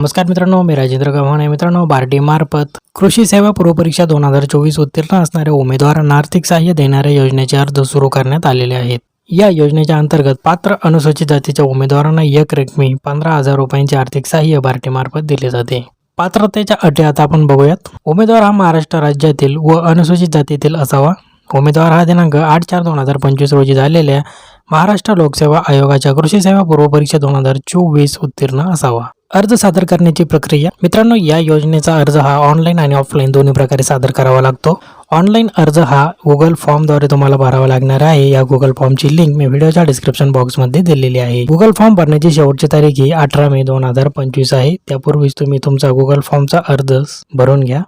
नमस्कार मित्रांनो मी राजेंद्र गव्हाणे. मित्रांनो बार्टी मार्फत कृषी सेवा पूर्व परीक्षा दोन हजार चोवीस उत्तीर्ण असणाऱ्या उमेदवारांना आर्थिक सहाय्य देणाऱ्या योजनेचे अर्ज सुरू करण्यात आलेले आहेत. या योजनेच्या अंतर्गत पात्र अनुसूचित जातीच्या उमेदवारांना एक रकमी पंधरा हजार रुपयांचे आर्थिक सहाय्य बार्टी मार्फत दिले जाते. पात्रतेच्या अटी आता आपण बघूयात. उमेदवार हा महाराष्ट्र राज्यातील व अनुसूचित जातीतील असावा. उमेदवार हा दिनांक आठ चार दोन हजार पंचवीस रोजी झालेल्या महाराष्ट्र लोकसेवा आयोगाच्या कृषी सेवा पूर्व परीक्षा दोन हजार चोवीस उत्तीर्ण असावा. अर्ज सादर करण्याची प्रक्रिया. मित्रांनो या योजनेचा अर्ज हा ऑनलाईन आणि ऑफलाईन दोन्ही प्रकारे सादर करावा लागतो. ऑनलाईन अर्ज हा गुगल फॉर्मद्वारे तुम्हाला भरावा लागणार आहे. या गुगल फॉर्मची लिंक मी व्हिडिओच्या डिस्क्रिप्शन बॉक्समध्ये दिलेली आहे. गुगल फॉर्म भरण्याची शेवटची तारीख ही अठरा मे दोन हजार पंचवीस आहे. त्यापूर्वीच तुम्ही तुमचा गुगल फॉर्मचा अर्ज भरून घ्या.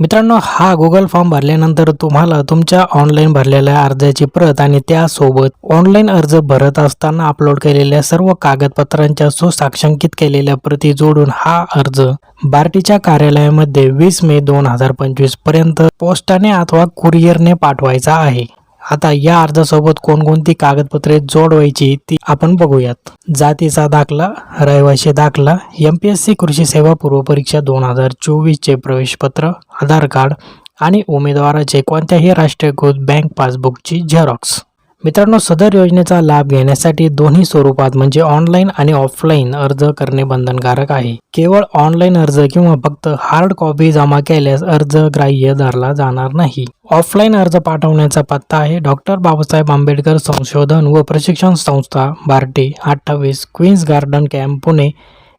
मित्रांनो हा गुगल फॉर्म भरल्यानंतर तुम्हाला तुमच्या ऑनलाईन भरलेल्या अर्जाची प्रत आणि त्यासोबत ऑनलाईन अर्ज भरत असताना अपलोड केलेल्या सर्व कागदपत्रांच्या सुसाक्षांकित केलेल्या प्रती जोडून हा अर्ज बार्टीच्या कार्यालयामध्ये वीस मे दोन हजार पंचवीसपर्यंत पोस्टाने अथवा कुरिअरने पाठवायचा आहे. आता या अर्जासोबत कोणकोणती कागदपत्रे जोडवायची ती आपण बघूयात. जातीचा दाखला रहिवासी दाखला एम पी एस सी कृषी सेवा पूर्वपरीक्षा दोन हजार चोवीसचे प्रवेशपत्र आधार कार्ड आणि उमेदवाराचे कोणत्याही राष्ट्रीयकृत बँक पासबुकची झेरॉक्स. मित्रांनो सदर योजनेचा लाभ घेण्यासाठी दोन्ही स्वरूपात म्हणजे ऑनलाईन आणि ऑफलाईन अर्ज करणे बंधनकारक आहे. केवळ ऑनलाईन अर्ज किंवा फक्त हार्ड कॉपी जमा केल्यास अर्ज ग्राह्य धरला जाणार नाही. ऑफलाईन अर्ज पाठवण्याचा पत्ता आहे डॉक्टर बाबासाहेब आंबेडकर संशोधन व प्रशिक्षण संस्था बार्टी अठ्ठावीस क्वीन्स गार्डन कॅम्प पुणे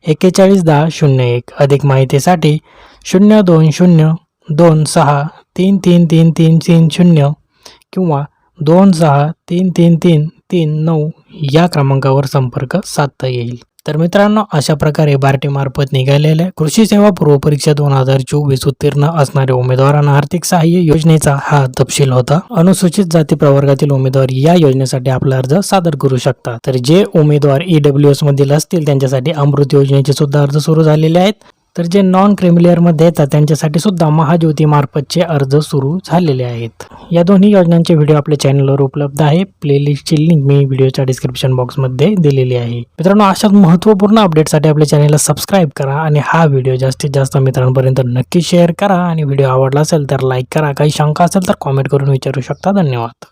एक्केचाळीस दहा शून्य एक. अधिक माहितीसाठी शून्य दोन शून्य दोन सहा तीन तीन तीन तीन तीन शून्य किंवा दोन सहा तीन तीन तीन तीन नऊ या क्रमांकावर संपर्क साधता येईल. तर मित्रांनो अशा प्रकारे बार्टीमार्फत निघालेल्या कृषी सेवा पूर्व परीक्षा दोन हजार चोवीस उत्तीर्ण असणाऱ्या उमेदवारांना आर्थिक सहाय्य योजनेचा हा तपशील होता. अनुसूचित जाती प्रवर्गातील उमेदवार या योजनेसाठी आपला अर्ज सादर करू शकतात तर जे उमेदवार ईडब्ल्यू एस मधील असतील त्यांच्यासाठी अमृत योजनेचे सुद्धा अर्ज सुरू झालेले आहेत. तर जे नॉनमध्ये येतात त्यांच्यासाठी सुद्धा महाज्योतीमार्फतचे अर्ज सुरू झालेले आहेत. या दोन्ही योजनांचे व्हिडिओ आपल्या चॅनलवर उपलब्ध आहे. प्लेलिस्टची लिंक मी व्हिडिओच्या डिस्क्रिप्शन बॉक्समध्ये दिलेली आहे. मित्रांनो अशाच महत्त्वपूर्ण अपडेटसाठी आपल्या चॅनलला सबस्क्राईब करा आणि हा व्हिडिओ जास्तीत जास्त मित्रांपर्यंत नक्की शेअर करा. आणि व्हिडिओ आवडला असेल तर लाईक करा. काही शंका असेल तर कॉमेंट करून विचारू शकता. धन्यवाद.